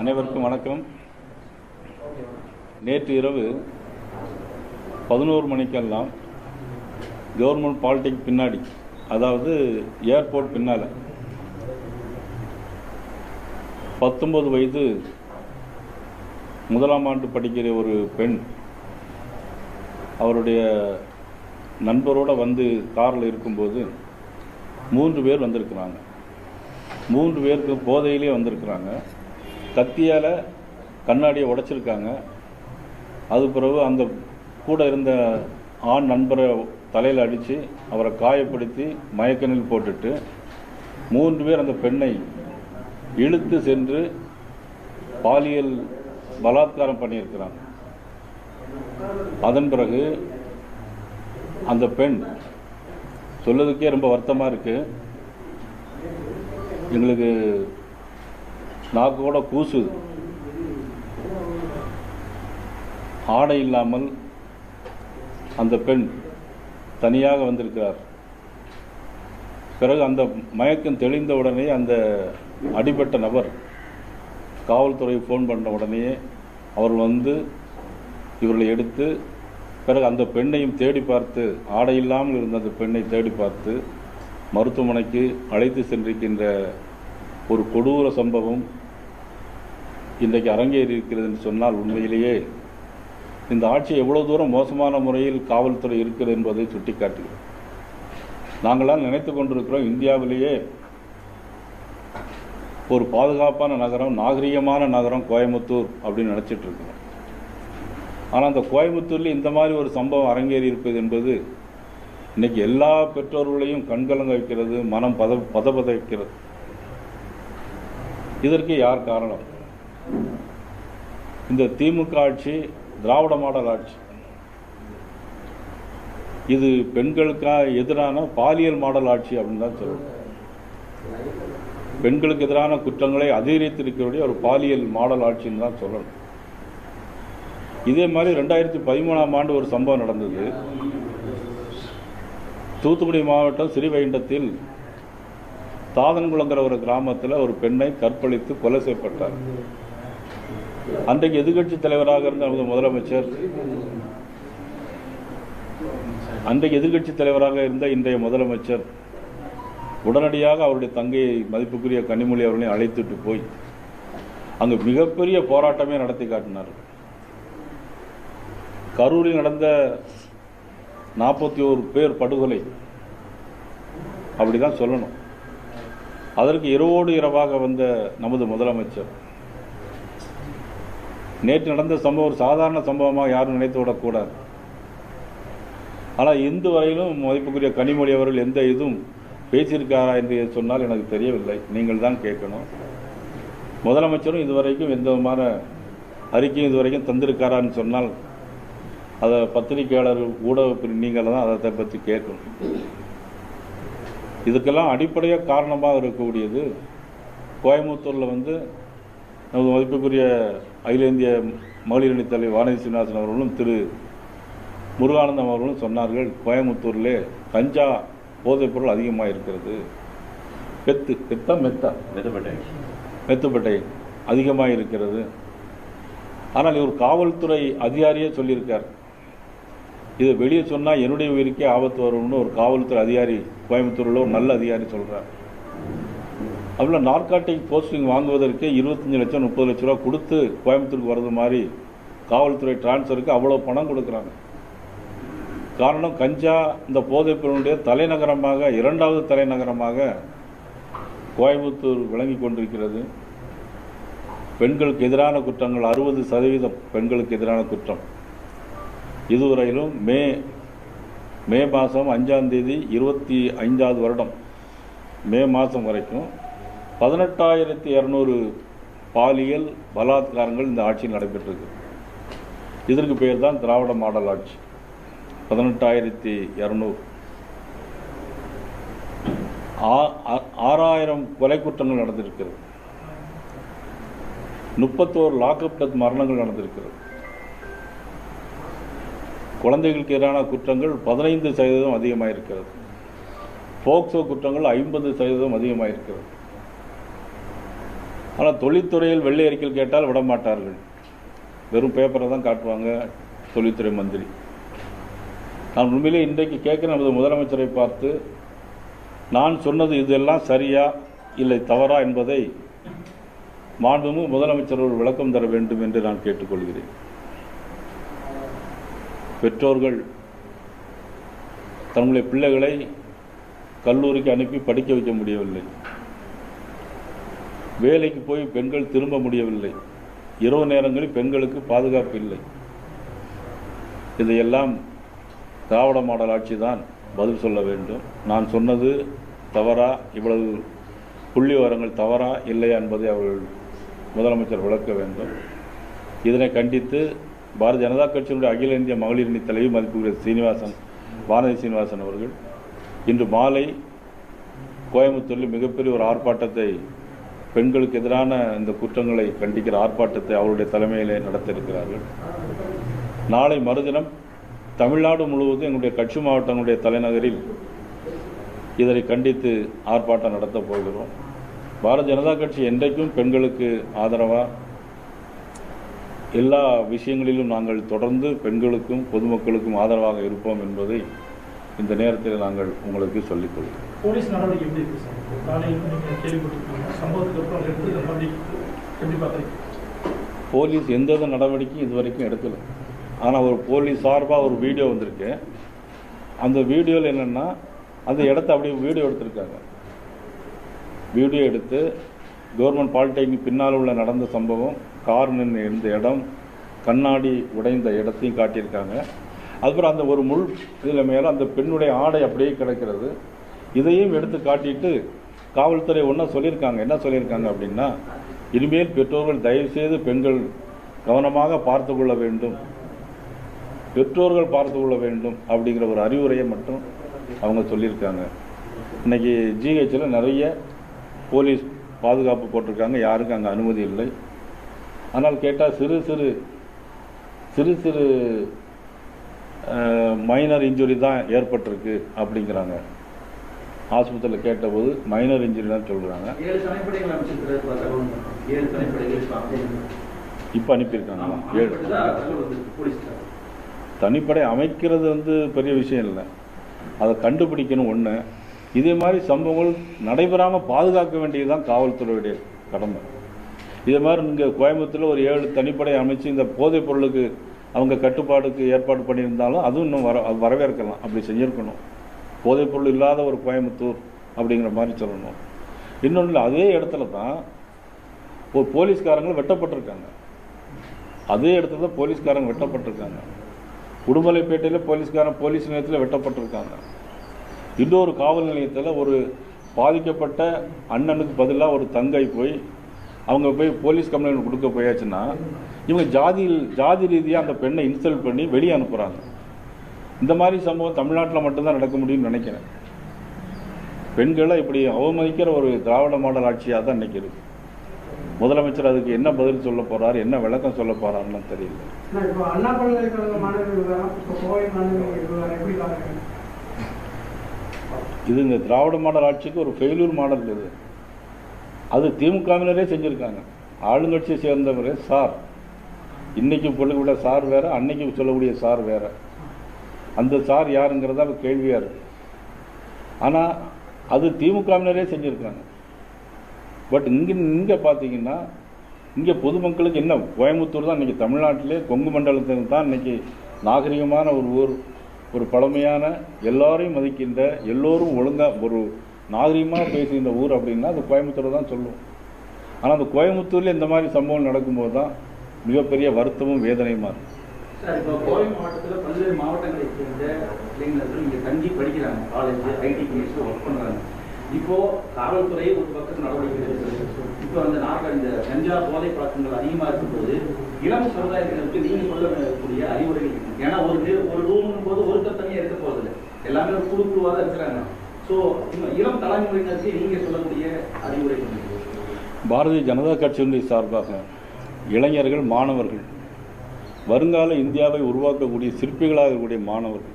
அனைவருக்கும் வணக்கம். நேற்று இரவு பதினோரு மணிக்கெல்லாம் கவர்மெண்ட் பாலிடெக் பின்னாடி அதாவது ஏர்போர்ட் பின்னால் பத்தொம்பது வயது முதலாம் ஆண்டு படிக்கிற ஒரு பெண் அவருடைய நண்பரோடு வந்து காரில் இருக்கும்போது மூன்று பேர் வந்திருக்கிறாங்க. மூன்று பேருக்கு போதையிலே வந்திருக்கிறாங்க. கத்தியால் கண்ணாடியை உடைச்சிருக்காங்க. அது பிறகு அந்த கூட இருந்த ஆண் நண்பரை தலையில் அடித்து அவரை காயப்படுத்தி மயக்கணில் போட்டுட்டு மூன்று பேர் அந்த பெண்ணை இழுத்து சென்று பாலியல் பலாத்காரம் பண்ணியிருக்கிறாங்க. அதன் பிறகு அந்த பெண் சொல்லதுக்கே ரொம்ப வருத்தமாக இருக்குது எங்களுக்கு நாக்கு கூட கூசுது ஆடை இல்லாமல் அந்த பெண் தனியாக வந்திருக்கிறார். பிறகு அந்த மயக்கம் தெளிந்த உடனே அந்த அடிபட்ட நபர் காவல்துறை ஃபோன் பண்ண உடனே அவர் வந்து இவர்களை எடுத்து பிறகு அந்த பெண்ணையும் தேடி பார்த்து ஆடை இல்லாமல் இருந்த அந்த பெண்ணை தேடி பார்த்து மருத்துவமனைக்கு அழைத்து சென்றிருக்கின்ற ஒரு கொடூர சம்பவம் இன்றைக்கு அரங்கேறி இருக்கிறது என்று சொன்னால் உண்மையிலேயே இந்த ஆட்சி எவ்வளோ தூரம் மோசமான முறையில் காவல்துறை இருக்கிறது என்பதை சுட்டிக்காட்டுகிறது. நாங்களாம் நினைத்து கொண்டிருக்கிறோம் இந்தியாவிலேயே ஒரு பாதுகாப்பான நகரம் நாகரிகமான நகரம் கோயம்புத்தூர் அப்படின்னு நினச்சிட்டு இருக்கிறோம். ஆனால் அந்த கோயம்புத்தூரில் இந்த மாதிரி ஒரு சம்பவம் அரங்கேறி இருப்பது என்பது இன்னைக்கு எல்லா பெற்றோர்களையும் கண்கலங்க வைக்கிறது மனம் பத பத வைக்கிறது இதற்கு யார் காரணம்? இந்த திமுக ஆட்சி திராவிட மாடல் ஆட்சி. இது பெண்களுக்காக எதிரான பாலியல் மாடல் ஆட்சி அப்படின்னு தான் சொல்லணும் பெண்களுக்கு எதிரான குற்றங்களை அதிகரித்திருக்கிறவுடைய ஒரு பாலியல் மாடல் ஆட்சின்னு தான் சொல்லணும். இதே மாதிரி ரெண்டாயிரத்தி பதிமூணாம் ஆண்டு ஒரு சம்பவம் நடந்தது. தூத்துக்குடி மாவட்டம் ஸ்ரீவைண்டத்தில் தாதன்குளங்கிற ஒரு கிராமத்தில் ஒரு பெண்ணை கற்பழித்து கொலை செய்யப்பட்டார். அன்றைக்கு எதிர்கட்சி தலைவராக இருந்த நமது முதலமைச்சர் அன்றைக்கு எதிர்கட்சி தலைவராக இருந்த இன்றைய முதலமைச்சர் உடனடியாக அவருடைய தங்கையை மதிப்புக்குரிய கனிமொழி அவர்களையும் அழைத்துட்டு போய் அங்கு மிகப்பெரிய போராட்டமே நடத்தி காட்டினார். கரூரில் நடந்த நாற்பத்தி ஓரு பேர் படுகொலை அப்படிதான் சொல்லணும். அதற்கு இரவோடு இரவாக வந்த நமது முதலமைச்சர். நேற்று நடந்த சம்பவம் ஒரு சாதாரண சம்பவமாக யாரும் நினைத்து விடக்கூடாது. ஆனால் இந்து வரையிலும் மதிப்புக்குரிய கனிமொழி அவர்கள் எந்த இதுவும் பேசியிருக்காரா என்று சொன்னால் எனக்கு தெரியவில்லை. நீங்கள் தான் கேட்கணும். முதலமைச்சரும் இதுவரைக்கும் எந்த விதமான அறிக்கையும் இதுவரைக்கும் தந்திருக்காரான்னு சொன்னால் அதை பத்திரிகையாளர்கள் ஊடக நீங்கள் தான் அதை பற்றி கேட்கணும். இதுக்கெல்லாம் அடிப்படையாக காரணமாக இருக்கக்கூடியது கோயம்புத்தூரில் வந்து நமது மதிப்புக்குரிய அகில இந்திய மகளிர் அணி தலைவர் வானதி சீனிவாசன் அவர்களும் திரு முருகானந்தம் அவர்களும் சொன்னார்கள் கோயம்புத்தூரிலே கஞ்சா போதைப் பொருள் அதிகமாக இருக்கிறது. பெத்து பெத்தா மெத்தா? மெதுப்பட்டை மெத்துப்பட்டை அதிகமாக இருக்கிறது. ஆனால் இவர் காவல்துறை அதிகாரியே சொல்லியிருக்கார். இதை வெளியே சொன்னால் என்னுடைய உயிருக்கே ஆபத்து வரும்னு ஒரு காவல்துறை அதிகாரி கோயம்புத்தூரில் ஒரு நல்ல அதிகாரி சொல்கிறார் அதில் நார்காட்டிக் போஸ்டிங் வாங்குவதற்கே இருபத்தஞ்சி லட்சம் முப்பது லட்ச ரூபா கொடுத்து கோயம்புத்தூருக்கு வர்றது மாதிரி காவல்துறை டிரான்ஸ்ஃபருக்கு அவ்வளோ பணம் கொடுக்குறாங்க. காரணம் கஞ்சா இந்த போதைப் பொருளுடைய தலைநகரமாக இரண்டாவது தலைநகரமாக கோயம்புத்தூர் விளங்கி கொண்டிருக்கிறது. பெண்களுக்கு எதிரான குற்றங்கள் அறுபது சதவீதம் பெண்களுக்கு எதிரான குற்றம். இதுவரையிலும் மே மே மாதம் அஞ்சாம் தேதி இருபத்தி ஐந்தாவது வருடம் மே மாதம் வரைக்கும் பதினெட்டாயிரத்தி இரநூறு பாலியல் பலாத்காரங்கள் இந்த ஆட்சியில் நடைபெற்றிருக்கு. இதற்கு பேர் தான் திராவிட மாடல் ஆட்சி. பதினெட்டாயிரத்தி இரநூறு. ஆறாயிரம் கொலை குற்றங்கள் நடந்திருக்கிறது. முப்பத்தோரு லாக்அப் டெத் மரணங்கள் நடந்திருக்கிறது. குழந்தைகளுக்கு எதிரான குற்றங்கள் பதினைந்து சதவீதம் அதிகமாக இருக்கிறது போக்சோ குற்றங்கள் ஐம்பது சதவீதம் அதிகமாக இருக்கிறது ஆனால் தொழில்துறையில் வெள்ளை அறிக்கையில் கேட்டால் விட மாட்டார்கள். வெறும் பேப்பரை தான் காட்டுவாங்க தொழில்துறை மந்திரி. நான் உண்மையிலே இன்றைக்கு கேட்குறேன் நமது முதலமைச்சரை பார்த்து நான் சொன்னது இதெல்லாம் சரியா இல்லை தவறா என்பதை மாண்புமிகு முதலமைச்சர் ஒரு விளக்கம் தர வேண்டும் என்று நான் கேட்டுக்கொள்கிறேன். பெற்றோர்கள் தங்களுடைய பிள்ளைகளை கல்லூரிக்கு அனுப்பி படிக்க வைக்க முடியவில்லை. வேலைக்கு போய் பெண்கள் திரும்ப முடியவில்லை. இரவு நேரங்களில் பெண்களுக்கு பாதுகாப்பு இல்லை. இதையெல்லாம் திராவிட மாடல் ஆட்சி தான் பதில் சொல்ல வேண்டும். நான் சொன்னது தவறா இவ்வளவு புள்ளி விவரங்கள் தவறா இல்லையா என்பதை அவர்கள் முதலமைச்சர் விளக்க வேண்டும். இதனை கண்டித்து பாரதிய ஜனதா கட்சியினுடைய அகில இந்திய மகளிர் அணி தலைவி மதிப்புகிற சீனிவாசன் வானதி சீனிவாசன் அவர்கள் இன்று மாலை கோயம்புத்தூரில் மிகப்பெரிய ஒரு ஆர்ப்பாட்டத்தை பெண்களுக்கு எதிரான இந்த குற்றங்களை கண்டிக்கிற ஆர்ப்பாட்டத்தை அவருடைய தலைமையிலே நடத்த இருக்கிறார்கள் நாளை மறுதினம் தமிழ்நாடு முழுவதும் எங்களுடைய கட்சி மாவட்டங்களுடைய தலைநகரில் இதனை கண்டித்து ஆர்ப்பாட்டம் நடத்தப் போகிறோம். பாரதிய ஜனதா கட்சி என்றைக்கும் பெண்களுக்கு ஆதரவாக எல்லா விஷயங்களிலும் நாங்கள் தொடர்ந்து பெண்களுக்கும் பொதுமக்களுக்கும் ஆதரவாக இருப்போம் என்பதை இந்த நேரத்தில் நாங்கள் உங்களுக்கு சொல்லிக் கொள்கிறோம். போலீஸ் நடவடிக்கை எப்படி இருக்கு சார்? போலீஸ் எந்தவித நடவடிக்கையும் இது வரைக்கும் எடுக்கல. ஆனால் ஒரு போலீஸ் சார்பாக ஒரு வீடியோ வந்திருக்கு. அந்த வீடியோவில் என்னென்னா அந்த இடத்த அப்படியே வீடியோ எடுத்திருக்காங்க. வீடியோ எடுத்து கவர்மெண்ட் பாலிடெக்னிக் பின்னால் உள்ள நடந்த சம்பவம் கார் நின்று இருந்த இடம் கண்ணாடி உடைந்த இடத்தையும் காட்டியிருக்காங்க. அதுக்கப்புறம் அந்த ஒரு முள் இதில் மேலே அந்த பெண்ணுடைய ஆடை அப்படியே கிடக்கிறது. இதையும் எடுத்து காட்டிட்டு காவல்துறை ஒன்றா சொல்லியிருக்காங்க. என்ன சொல்லியிருக்காங்க அப்படின்னா இனிமேல் பெற்றோர்கள் தயவுசெய்து பெண்கள் கவனமாக பார்த்து கொள்ள வேண்டும். பெற்றோர்கள் பார்த்து கொள்ள வேண்டும் அப்படிங்கிற ஒரு அறிவுரையை மட்டும் அவங்க சொல்லியிருக்காங்க. இன்னைக்கு ஜிஹெச்சில் நிறைய போலீஸ் பாதுகாப்பு போட்டிருக்காங்க யாருக்கும் அங்கே அனுமதி இல்லை. ஆனால் கேட்டால் சிறு சிறு சிறு சிறு மைனர் இன்ஜுரி தான் ஏற்பட்டிருக்கு அப்படிங்கிறாங்க. ஆஸ்பத்திரியில் கேட்டபோது மைனர் இன்ஜுரி தான் சொல்கிறாங்க இப்ப அனுப்பியிருக்காங்க. ஏழு. தனிப்படை அமைக்கிறது வந்து பெரிய விஷயம் இல்லை. அதை கண்டுபிடிக்கணும் ஒன்று இதே மாதிரி சம்பவங்கள் நடைபெறாமல் பாதுகாக்க வேண்டியது தான் காவல்துறையுடைய கடமை. இதே மாதிரி இங்கே கோயம்புத்தூரில் ஒரு ஏழு தனிப்படை அமைச்சு இந்த போதைப் பொருளுக்கு அவங்க கட்டுப்பாடுக்கு ஏற்பாடு பண்ணியிருந்தாலும் அதுவும் இன்னும் வர வரவேற்கலாம். அப்படி செஞ்சுருக்கணும். போதைப் பொருள் இல்லாத ஒரு கோயம்புத்தூர் அப்படிங்கிற மாதிரி சொல்லணும். இன்னொன்று அதே இடத்துல தான் ஒரு போலீஸ்காரங்களும் வெட்டப்பட்டிருக்காங்க. அதே இடத்துல தான் போலீஸ்காரங்க வெட்டப்பட்டிருக்காங்க. உடுமலைப்பேட்டையில் போலீஸ்காரன் போலீஸ் நிலையத்தில் வெட்டப்பட்டிருக்காங்க. இன்னொரு காவல் நிலையத்தில் ஒரு பாதிக்கப்பட்ட அண்ணனுக்கு பதிலாக ஒரு தங்கை போய் அவங்க போய் போலீஸ் கம்ப்ளைண்ட் கொடுக்க போயாச்சுன்னா இவங்க ஜாதியில் ஜாதி ரீதியாக அந்த பெண்ணை இன்சல்ட் பண்ணி வெளியே அனுப்புகிறாங்க இந்த மாதிரி சம்பவம் தமிழ்நாட்டில் மட்டும்தான் நடக்க முடியும்னு நினைக்கிறேன். பெண்களை இப்படி அவமதிக்கிற ஒரு திராவிட மாடல் ஆட்சியாக தான் நினைக்கிறது முதலமைச்சர் அதுக்கு என்ன பதில் சொல்ல போறார் என்ன விளக்கம் சொல்ல போறாருன்னு தெரியல ஆனா, இப்போ அண்ணா பல்கலைக்கழக மாணவர்கள் விவகாரம் இப்போ கோவை மாணவர்கள் விவகாரம் எப்படி பார்க்குறீங்க இது இந்த திராவிட மாடல் ஆட்சிக்கு ஒரு ஃபெயிலூர் மாடல் இது. அது திமுகவினரே செஞ்சுருக்காங்க. ஆளுங்கட்சியை சேர்ந்தவரே சார். இன்றைக்கி சொல்லக்கூடிய சார் வேறு அன்னைக்கு சொல்லக்கூடிய சார் வேற. அந்த சார் யாருங்கிறதா இப்ப இருக்கு. ஆனால் அது திமுகவினரே செஞ்சுருக்காங்க. பட் இங்கே இங்கே பார்த்தீங்கன்னா இங்கே பொதுமக்களுக்கு என்ன கோயம்புத்தூர் தான் இன்றைக்கி தமிழ்நாட்டிலே கொங்கு மண்டலத்துக்கு தான் இன்றைக்கி நாகரிகமான ஒரு ஊர். ஒரு பழமையான எல்லாரையும் மதிக்கின்ற எல்லோரும் ஒழுங்காக ஒரு நாகரிகமாக பேசுகின்ற ஊர் அப்படின்னா அது கோயம்புத்தூர் தான் சொல்லுவோம் ஆனால் அந்த கோயம்புத்தூரில் இந்த மாதிரி சம்பவம் நடக்கும்போது தான் மிகப்பெரிய வருத்தமும் வேதனையுமா இருக்கும் சார் இப்போ கோவை மாவட்டத்தில் பல்வேறு மாவட்டங்களை சேர்ந்த இளைஞர்கள் இங்கே தங்கி படிக்கிறாங்க. காலேஜ் ஐடி கம்பெனிஸ்ல ஒர்க் பண்ணுறாங்க இப்போது காவல்துறை ஒரு பக்கத்து நடவடிக்கை எடுக்கிறது இப்போ அந்த நாட்டில் இந்த கஞ்சா போதை பழக்கங்கள் அதிகமாக இருக்கும்போது இளம் சமுதாயத்தினருக்கு நீங்க சொல்லக்கூடிய அறிவுரைகள் ஏன்னா ஒரு ஒரு ரூம் போது ஒருத்தர் தனியாக இருக்க போறதில்லை. எல்லாமே ஒரு குழு குழுவாக தான் இருக்கிறாங்க. ஸோ இளம் தலைமுறையினருக்கு நீங்க சொல்லக்கூடிய அறிவுரைகள் பாரதிய ஜனதா கட்சியினுடைய சார்பாக இளைஞர்கள் மாணவர்கள் வருங்கால இந்தியாவை உருவாக்கக்கூடிய சிற்பிகளாக இருக்கக்கூடிய மாணவர்கள்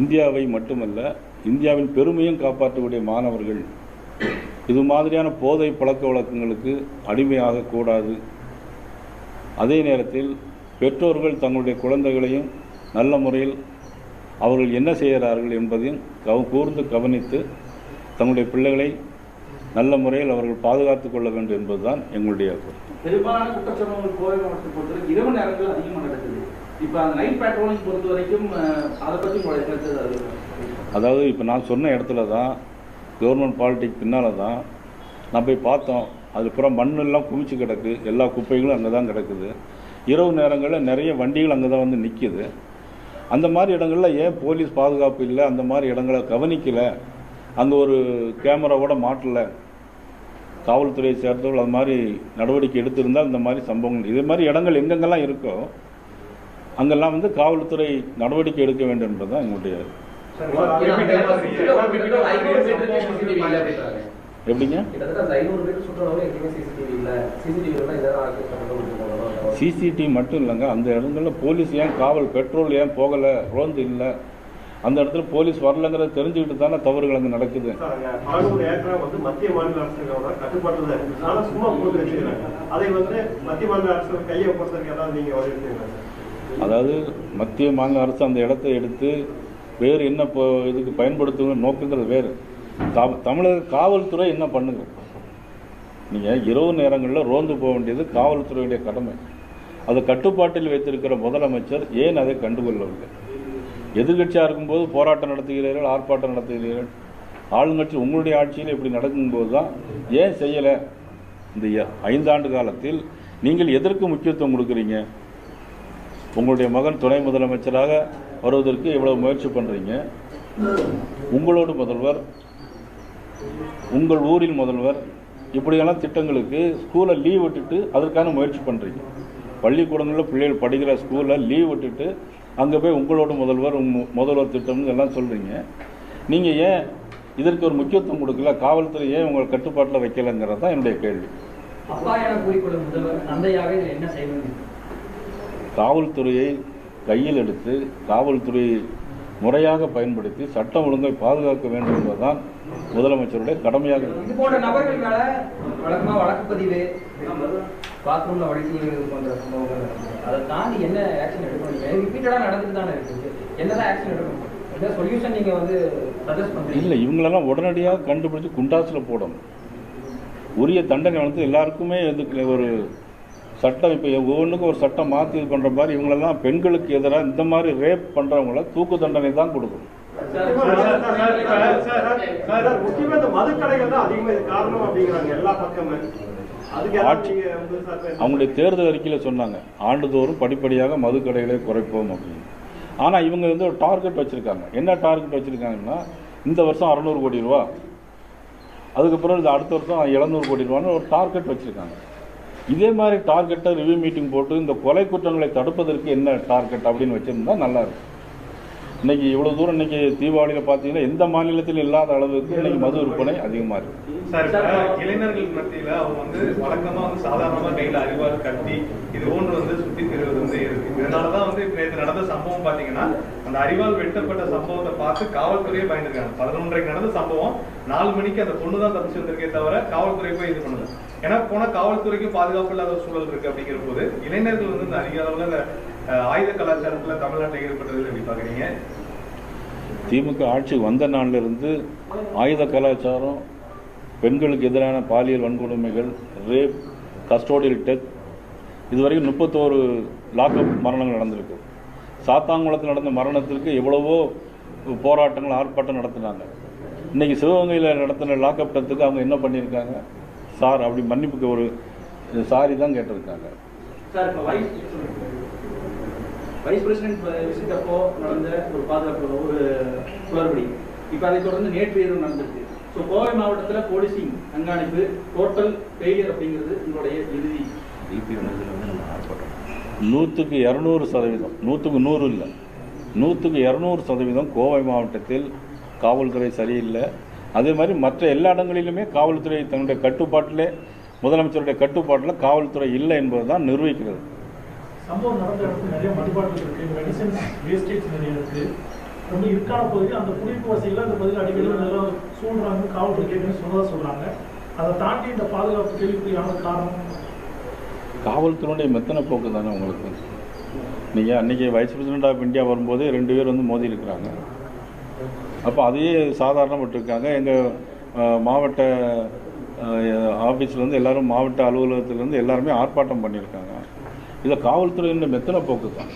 இந்தியாவை மட்டுமல்ல இந்தியாவின் பெருமையும் காப்பாற்றக்கூடிய மாணவர்கள் இது மாதிரியான போதை பழக்க வழக்கங்களுக்கு அடிமையாகக்கூடாது அதே நேரத்தில் பெற்றோர்கள் தங்களுடைய குழந்தைகளையும் நல்ல முறையில் அவர்கள் என்ன செய்கிறார்கள் என்பதையும் கவ கூர்ந்து கவனித்து தங்களுடைய பிள்ளைகளை நல்ல முறையில் அவர்கள் பாதுகாத்துக் கொள்ள வேண்டும் என்பதுதான் எங்களுடைய. பெரும்பாலான குற்றச்சம்பவங்கள் கோவை மாவட்டத்தை பொறுத்தவரை இரவு நேரங்கள் அதிகமாக நடக்குது இப்போ அந்த நைட் பேட்ரோலிங் பொறுத்த வரைக்கும் அதை பற்றி? அதாவது இப்போ நான் சொன்ன இடத்துல தான் கவர்மெண்ட் பாலிட்டிக் பின்னால் தான் நான் போய் பார்த்தோம். அது பூரா மண்ணெல்லாம் குவிச்சு கிடக்கு. எல்லா குப்பைகளும் அங்கே தான் கிடக்குது. இரவு நேரங்களில் நிறைய வண்டிகள் அங்கே தான் வந்து நிற்கிது அந்த மாதிரி இடங்களில் ஏன் போலீஸ் பாதுகாப்பு இல்லை? அந்த மாதிரி இடங்களை கவனிக்கலை. அங்கே ஒரு கேமராவோட மாட்டலை. காவல்துறையை சேர்ந்தவர்கள் அது மாதிரி நடவடிக்கை எடுத்திருந்தால் இந்த மாதிரி சம்பவங்கள். இதே மாதிரி இடங்கள் எங்கெங்கெல்லாம் இருக்கோ அங்கெல்லாம் வந்து காவல்துறை நடவடிக்கை எடுக்க வேண்டும் என்பதுதான் எங்களுடைய எப்படிங்க? சிசிடிவி இல்ல. சிசிடிவி எல்லாம் இதெல்லாம் ஆக்கிரமிப்பு பண்ணணும் சிசிடிவி மட்டும் இல்லைங்க. அந்த இடங்களில் போலீஸ் ஏன் காவல் பெட்ரோல் ஏன் போகலை? ரோந்து இல்லை. அந்த இடத்துல போலீஸ் வரலங்கிறத தெரிஞ்சுக்கிட்டு தானே தவறுகள் அங்கே நடக்குது. அதாவது மத்திய மாநில அரசு அந்த இடத்தை எடுத்து வேறு என்ன இப்போ இதுக்கு பயன்படுத்துங்க நோக்கங்கள் வேறு. தா- தமிழக காவல்துறை என்ன பண்ணுங்க? நீங்கள் இரவு நேரங்களில் ரோந்து போக வேண்டியது காவல்துறையுடைய கடமை. அதை கட்டுப்பாட்டில் வைத்திருக்கிற முதலமைச்சர் ஏன் அதை கண்டுகொள்ளவில்லை? எதிர்கட்சியாக இருக்கும்போது போராட்டம் நடத்துகிறீர்கள் ஆர்ப்பாட்டம் நடத்துகிறீர்கள். ஆளுங்கட்சி உங்களுடைய ஆட்சியில் இப்படி நடக்கும்போது தான் ஏன் செய்யலை? இந்த ஐந்தாண்டு காலத்தில் நீங்கள் எதற்கு முக்கியத்துவம் கொடுக்குறீங்க? உங்களுடைய மகன் துணை முதலமைச்சராக வருவதற்கு இவ்வளவு முயற்சி பண்ணுறீங்க உங்களோட முதல்வர் உங்கள் ஊரில் முதல்வர் இப்படியெல்லாம் திட்டங்களுக்கு ஸ்கூலை லீவ் விட்டுட்டு அதற்கான முயற்சி பண்ணுறீங்க பள்ளிக்கூடங்களில் பிள்ளைகள் படிக்கிற ஸ்கூலில் லீவ் விட்டுட்டு அங்கே போய் உங்களோட முதல்வர் முதல்வர் திட்டம்னு எல்லாம் சொல்கிறீங்க நீங்கள் ஏன் இதற்கு ஒரு முக்கியத்துவம் கொடுக்கல? காவல்துறை ஏன் உங்கள் கட்டுப்பாட்டில் வைக்கலைங்கிறது தான் என்னுடைய கேள்வி. காவல்துறையை கையில் எடுத்து காவல்துறையை முறையாக பயன்படுத்தி சட்டம் ஒழுங்கை பாதுகாக்க வேண்டும் என்பதுதான் முதலமைச்சருடைய கடமையாக. இது போன்ற நபர்கள் மேல வழக்கமா வழக்கு பதிவு பாத்ரூம்ல வழக்கு இது போன்ற சம்பவங்கள். அதை தாண்டி என்ன ஆக்ஷன் எடுக்கணும்? ரிப்பீட்டடா நடந்துட்டு தானே இருக்கு. என்னதான் ஆக்ஷன் எடுக்கணும்? என்ன சொல்யூஷன் நீங்க வந்து சஜஸ்ட் பண்றீங்க? இல்லை இவங்களெல்லாம் உடனடியாக கண்டுபிடிச்சு குண்டாசில் போடணும். உரிய தண்டனை வந்து எல்லாருக்குமே இதுக்கு ஒரு சட்டம் இப்போ ஒவ்வொன்றுக்கும் ஒரு சட்டம் மாற்றி இது பண்ணுற மாதிரி இவங்களெல்லாம் பெண்களுக்கு எதிராக இந்த மாதிரி ரேப் பண்ணுறவங்கள தூக்கு தண்டனை தான் கொடுக்கும். ஆட்சி- அவங்களுடைய தேர்தல் அறிக்கையில் சொன்னாங்க ஆண்டுதோறும் படிப்படியாக மதுக்கடைகளை குறைப்போம் அப்படின்னு. ஆனால் இவங்க வந்து ஒரு டார்கெட் வச்சுருக்காங்க. என்ன டார்கெட் வச்சுருக்காங்கன்னா இந்த வருஷம் அறநூறு கோடி ரூபா. அதுக்கப்புறம் இது அடுத்த வருஷம் எழுநூறு கோடி ரூபான்னு ஒரு டார்கெட் வச்சுருக்காங்க. இதே மாதிரி டார்கெட்டை ரிவ்யூ மீட்டிங் போட்டு இந்த கொலை குற்றங்களை தடுப்பதற்கு என்ன டார்கெட் அப்படின்னு வச்சுருந்தா நல்லாயிருக்கும் இன்னைக்கு இவ்வளோ தூரம் இன்னைக்கு தீபாவளியில் பார்த்தீங்கன்னா எந்த மாநிலத்திலும் இல்லாத அளவுக்கு இன்னைக்கு மது விற்பனை அதிகமாக இருக்குது சார் இளைஞர்கள் மத்தியில அவங்க வந்து வழக்கமா வந்து சாதாரணமா கையில அறிவால் கட்டி இது போன்று வந்து சுத்தி திரிவது வந்து இருக்கு. இதனாலதான் வந்து இப்ப நேற்று நடந்த சம்பவம் பாத்தீங்கன்னா அந்த அறிவால் வெட்டப்பட்ட சம்பவத்தை பார்த்து காவல்துறையே பயந்துருக்காங்க. பதினொன்றரைக்கு நடந்த சம்பவம் நாலு மணிக்கு அந்த பொண்ணு தான் தப்பிச்சு வந்திருக்கே தவிர காவல்துறை போய் இது பண்ணுது ஏன்னா போனா காவல்துறைக்கு பாதுகாப்பு இல்லாத சூழல் இருக்கு அப்படிங்கிற போது இளைஞர்கள் வந்து இந்த அதிக அளவுல ஆயுத கலாச்சாரத்துல தமிழ்நாட்டில் ஈடுபட்டது எப்படி பாக்குறீங்க? திமுக ஆட்சி வந்த நாளிலிருந்து ஆயுத கலாச்சாரம் பெண்களுக்கு எதிரான பாலியல் வன்கொடுமைகள் ரேப் கஸ்டோடியல் டெத் இதுவரைக்கும் முப்பத்தோரு லாக்அப் மரணங்கள் நடந்திருக்கு. சாத்தாங்குளத்தில் நடந்த மரணத்திற்கு எவ்வளவோ போராட்டங்கள் ஆர்ப்பாட்டம் நடத்தினாங்க. இன்னைக்கு சிவகங்கையில் நடத்தின லாக்அப் டெத்துக்கு அவங்க என்ன பண்ணியிருக்காங்க? சார் அப்படி மன்னிப்புக்கு ஒரு சாரி தான் கேட்டிருக்காங்க. சார் இப்போ வைஸ் பிரசிடென்ட் விசிட் அப்போ நடந்த ஒரு பாதுகாப்பு ஒரு குளறுபடி இப்போ அதை தொடர்ந்து நேற்று இரவு நடந்திருக்கு. ஸோ கோவை மாவட்டத்தில் போலீசிங் கண்காணிப்பு டோட்டல் ஃபெயிலியர் அப்படிங்கிறது உங்களுடைய இறுதி. நூற்றுக்கு இரநூறு சதவீதம் நூற்றுக்கு நூறு இல்லை நூற்றுக்கு இரநூறு சதவீதம் கோவை மாவட்டத்தில் காவல்துறை சரியில்லை. அதே மாதிரி மற்ற எல்லா இடங்களிலுமே காவல்துறை தன்னுடைய கட்டுப்பாட்டிலே முதலமைச்சருடைய கட்டுப்பாட்டில் காவல்துறை இல்லை என்பது தான் நிரூபிக்கிறது. சம்பவம் நடந்த இடத்துல நிறைய மதுபாட்டில் இருக்கு. மெடிசன்ஸ் வேஸ்டேஜ் நிறைய இருக்கு. ரொம்ப இருக்கான பகுதி அந்த குடியிருப்பு வசதியில் அந்த பகுதியில் அடிக்கடி நல்லா சூழ்றாங்க காவல்துறை கேட்குன்னு சொன்னதாக சொல்கிறாங்க அதை தாண்டி இந்த பாதுகாப்பு கேள்விக்குரியான காரணம்? காவல்துறையுடைய மெத்தன போக்கு தானே உங்களுக்கு? நீங்கள் அன்றைக்கி வைஸ் பிரசிடென்ட் ஆஃப் இந்தியா வரும்போது ரெண்டு பேர் வந்து மோதி இருக்கிறாங்க. அப்போ அதையே சாதாரணப்பட்டிருக்காங்க. எங்கள் மாவட்ட ஆஃபீஸ்லேருந்து எல்லோரும் மாவட்ட அலுவலகத்துலேருந்து எல்லாருமே ஆர்ப்பாட்டம் பண்ணியிருக்காங்க. இதை காவல்துறையின் மெத்தனை போக்கு தான்